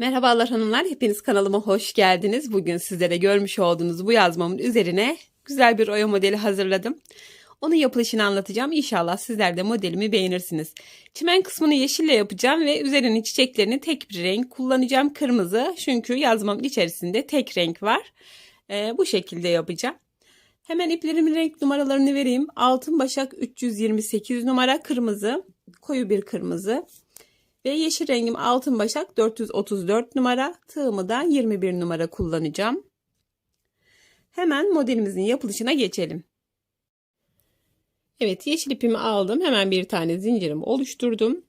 Merhabalar hanımlar, hepiniz kanalıma hoş geldiniz. Bugün sizlere görmüş olduğunuz bu yazmamın üzerine güzel bir oya modeli hazırladım. Onun yapılışını anlatacağım. İnşallah sizler de modelimi beğenirsiniz. Çimen kısmını yeşille yapacağım ve üzerinin çiçeklerini tek bir renk kullanacağım. Kırmızı çünkü yazmamın içerisinde tek renk var. Ee, bu şekilde yapacağım. Hemen iplerimin renk numaralarını vereyim. Altın başak 328 numara kırmızı, koyu bir kırmızı. Ve yeşil rengim altın başak 434 numara. Tığımı da 21 numara kullanacağım. Hemen modelimizin yapılışına geçelim. Evet yeşil ipimi aldım. Hemen bir tane zincirimi oluşturdum.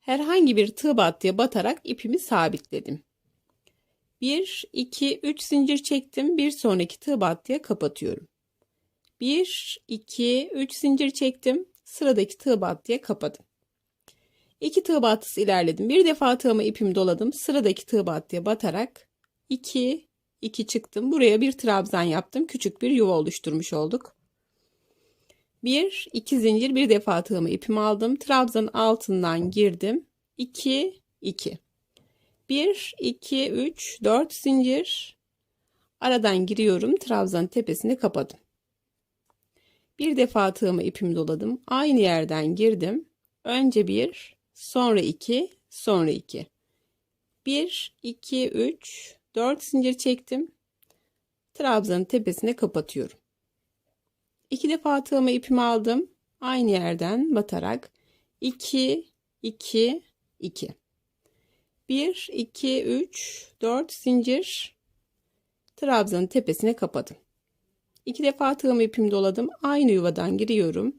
Herhangi bir tığ battıya batarak ipimi sabitledim. 1, 2, 3 zincir çektim. Bir sonraki tığ battıya kapatıyorum. 1, 2, 3 zincir çektim. Sıradaki tığ battıya kapadım. İki tığ battısı ilerledim. Bir defa tığıma ipimi doladım. Sıradaki tığ battıya batarak 2 2 çıktım. Buraya bir trabzan yaptım. Küçük bir yuva oluşturmuş olduk. 1 2 zincir bir defa tığıma ipimi aldım. Trabzanın altından girdim. 2 2 1 2 3 4 zincir aradan giriyorum. Trabzanın tepesini kapadım. Bir defa tığıma ipimi doladım. Aynı yerden girdim. Önce bir, sonra 2, sonra 2. 1, 2, 3, 4 zincir çektim. Trabzanın tepesine kapatıyorum. İki defa tığıma ipimi aldım. Aynı yerden batarak 2, 2, 2. 1, 2, 3, 4 zincir trabzanın tepesine kapadım. İki defa tığımı ipimi doladım. Aynı yuvadan giriyorum.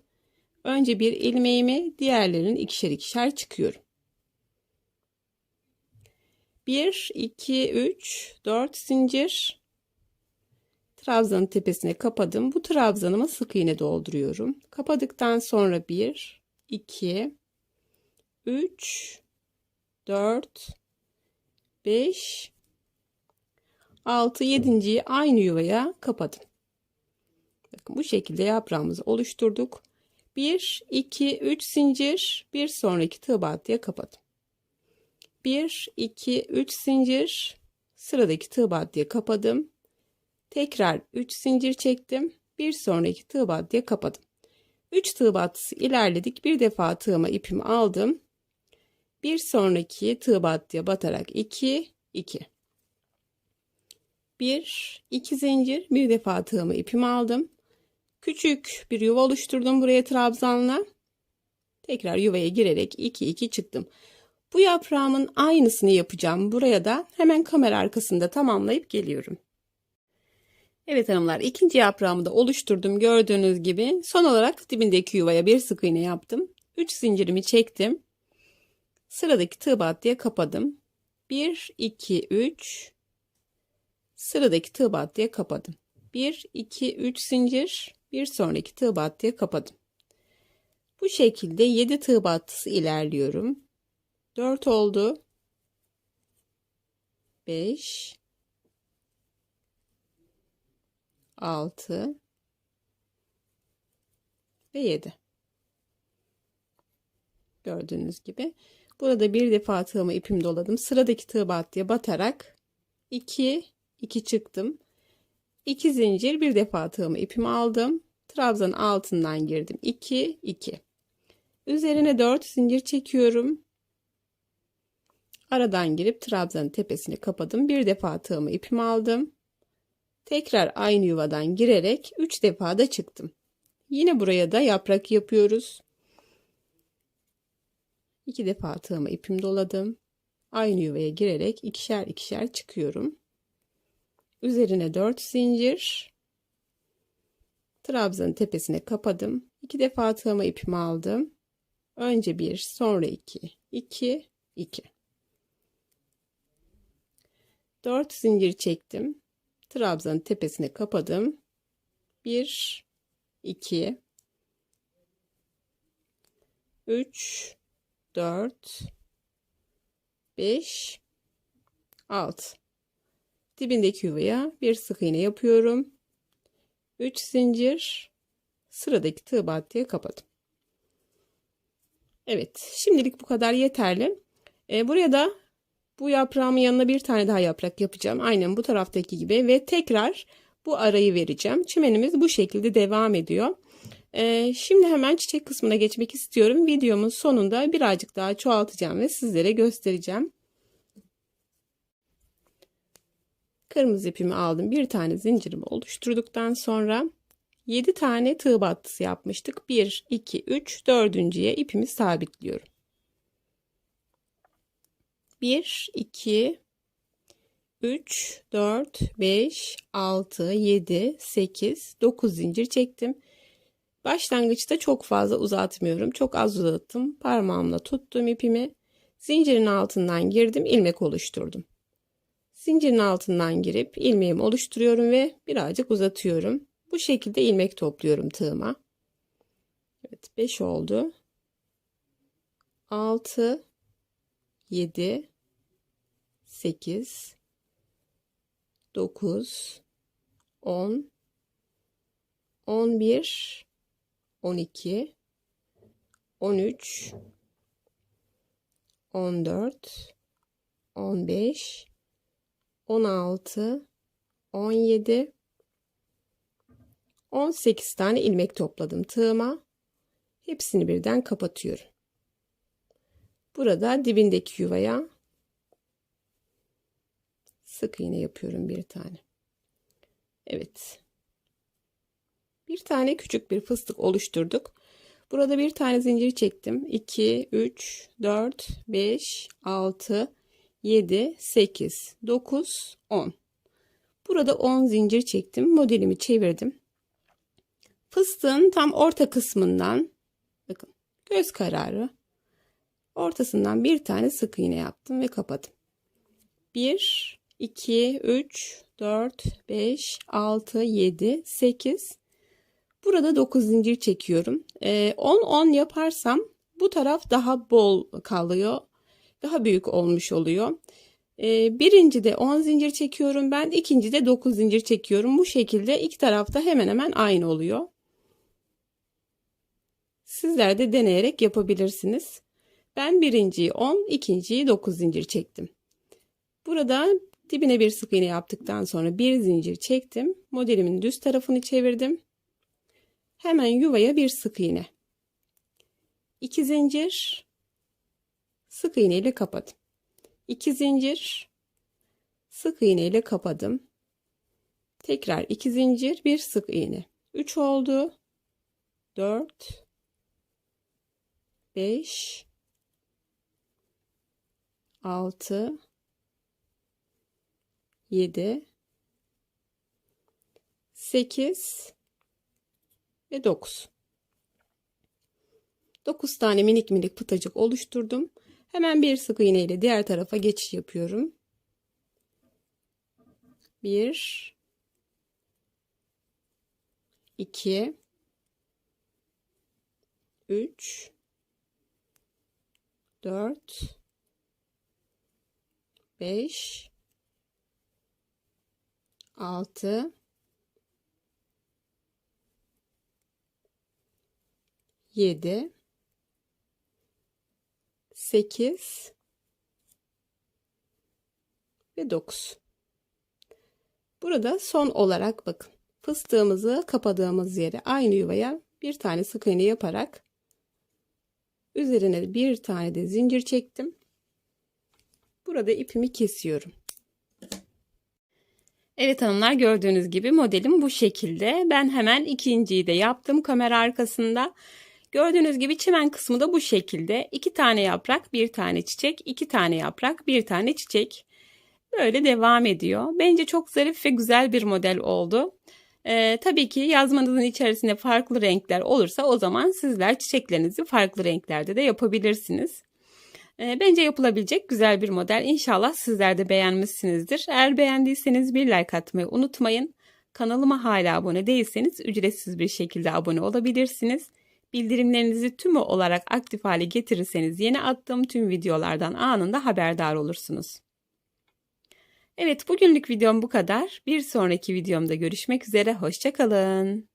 Önce bir ilmeğimi diğerlerinin ikişer ikişer çıkıyorum. 1, 2, 3, 4 zincir. Trabzanın tepesine kapadım. Bu trabzanımı sık iğne dolduruyorum. Kapadıktan sonra 1, 2, 3, 4, 5, 6, 7.yi aynı yuvaya kapadım. Bakın bu şekilde yaprağımızı oluşturduk. 1, 2, 3 zincir bir sonraki tığ battıya kapadım. 1, 2, 3 zincir sıradaki tığ battıya kapadım. Tekrar 3 zincir çektim. Bir sonraki tığ battıya kapadım. 3 tığ battısı ilerledik. Bir defa tığıma ipimi aldım. Bir sonraki tığ battıya batarak 2, 2. 1, 2 zincir bir defa tığımı ipimi aldım. Küçük bir yuva oluşturdum buraya trabzanla. Tekrar yuvaya girerek 2 2 çıktım. Bu yaprağımın aynısını yapacağım. Buraya da hemen kamera arkasında tamamlayıp geliyorum. Evet hanımlar ikinci yaprağımı da oluşturdum gördüğünüz gibi. Son olarak dibindeki yuvaya bir sık iğne yaptım. 3 zincirimi çektim. Sıradaki tığ battıya kapadım. 1 2 3 Sıradaki tığ battıya kapadım. 1 2 3 zincir bir sonraki tığ battıya kapadım. Bu şekilde 7 tığ battısı ilerliyorum. 4 oldu. 5 6 ve 7. Gördüğünüz gibi. Burada bir defa tığımı ipim doladım. Sıradaki tığ battıya batarak 2 2 çıktım. 2 zincir bir defa tığımı ipimi aldım. Trabzanın altından girdim. 2 2. Üzerine 4 zincir çekiyorum. Aradan girip trabzanın tepesini kapadım. Bir defa tığımı ipimi aldım. Tekrar aynı yuvadan girerek 3 defa da çıktım. Yine buraya da yaprak yapıyoruz. 2 defa tığımı ipim doladım. Aynı yuvaya girerek ikişer ikişer çıkıyorum. Üzerine 4 zincir. Trabzanın tepesine kapadım. İki defa tığıma ipimi aldım. Önce bir, sonra iki, iki, iki. Dört zincir çektim. Trabzanın tepesine kapadım. Bir, iki, üç, dört, beş, altı. Dibindeki yuvaya bir sık iğne yapıyorum. 3 zincir sıradaki tığ battıya kapadım. Evet şimdilik bu kadar yeterli. E, buraya da Bu yaprağımın yanına bir tane daha yaprak yapacağım. Aynen bu taraftaki gibi ve tekrar bu arayı vereceğim. Çimenimiz bu şekilde devam ediyor. Ee, şimdi hemen çiçek kısmına geçmek istiyorum. Videomun sonunda birazcık daha çoğaltacağım ve sizlere göstereceğim. Kırmızı ipimi aldım. Bir tane zincirimi oluşturduktan sonra 7 tane tığ battısı yapmıştık. 1, 2, 3, dördüncüye ipimi sabitliyorum. 1, 2, 3, 4, 5, 6, 7, 8, 9 zincir çektim. Başlangıçta çok fazla uzatmıyorum. Çok az uzattım. Parmağımla tuttum ipimi. Zincirin altından girdim. ilmek oluşturdum. Zincirin altından girip ilmeğimi oluşturuyorum ve birazcık uzatıyorum. Bu şekilde ilmek topluyorum tığıma. Evet 5 oldu. 6 7 8 9 10 11 12 13 14 15 16 17 18 tane ilmek topladım tığıma. Hepsini birden kapatıyorum. Burada dibindeki yuvaya sık iğne yapıyorum bir tane. Evet. Bir tane küçük bir fıstık oluşturduk. Burada bir tane zincir çektim. 2, 3, 4, 5, 6, 7, 8, 9, 10. Burada 10 zincir çektim. Modelimi çevirdim. Fıstığın tam orta kısmından bakın göz kararı ortasından bir tane sık iğne yaptım ve kapadım. 1 2 3 4 5 6 7 8 Burada 9 zincir çekiyorum. 10 10 yaparsam bu taraf daha bol kalıyor. Daha büyük olmuş oluyor. Birinci de 10 zincir çekiyorum ben. ikinci de 9 zincir çekiyorum. Bu şekilde iki tarafta hemen hemen aynı oluyor. Sizler de deneyerek yapabilirsiniz. Ben birinciyi 10, ikinciyi 9 zincir çektim. Burada dibine bir sık iğne yaptıktan sonra bir zincir çektim. Modelimin düz tarafını çevirdim. Hemen yuvaya bir sık iğne. 2 zincir sık iğne ile kapadım. 2 zincir sık iğne ile kapadım. Tekrar 2 zincir, bir sık iğne. 3 oldu. 4 5 6 7 8 ve 9 9 tane minik minik pıtacık oluşturdum. Hemen bir sık iğne ile diğer tarafa geçiş yapıyorum. 1 2 3 4 5 6 7 8 ve 9 burada son olarak bakın fıstığımızı kapadığımız yere aynı yuvaya bir tane sık iğne yaparak Üzerine bir tane de zincir çektim. Burada ipimi kesiyorum. Evet hanımlar gördüğünüz gibi modelim bu şekilde. Ben hemen ikinciyi de yaptım kamera arkasında. Gördüğünüz gibi çimen kısmı da bu şekilde. İki tane yaprak, bir tane çiçek, iki tane yaprak, bir tane çiçek. Böyle devam ediyor. Bence çok zarif ve güzel bir model oldu. Ee, tabii ki yazmanızın içerisinde farklı renkler olursa o zaman sizler çiçeklerinizi farklı renklerde de yapabilirsiniz. Ee, bence yapılabilecek güzel bir model. İnşallah sizler de beğenmişsinizdir. Eğer beğendiyseniz bir like atmayı unutmayın. Kanalıma hala abone değilseniz ücretsiz bir şekilde abone olabilirsiniz. Bildirimlerinizi tümü olarak aktif hale getirirseniz yeni attığım tüm videolardan anında haberdar olursunuz. Evet bugünlük videom bu kadar. Bir sonraki videomda görüşmek üzere. Hoşçakalın.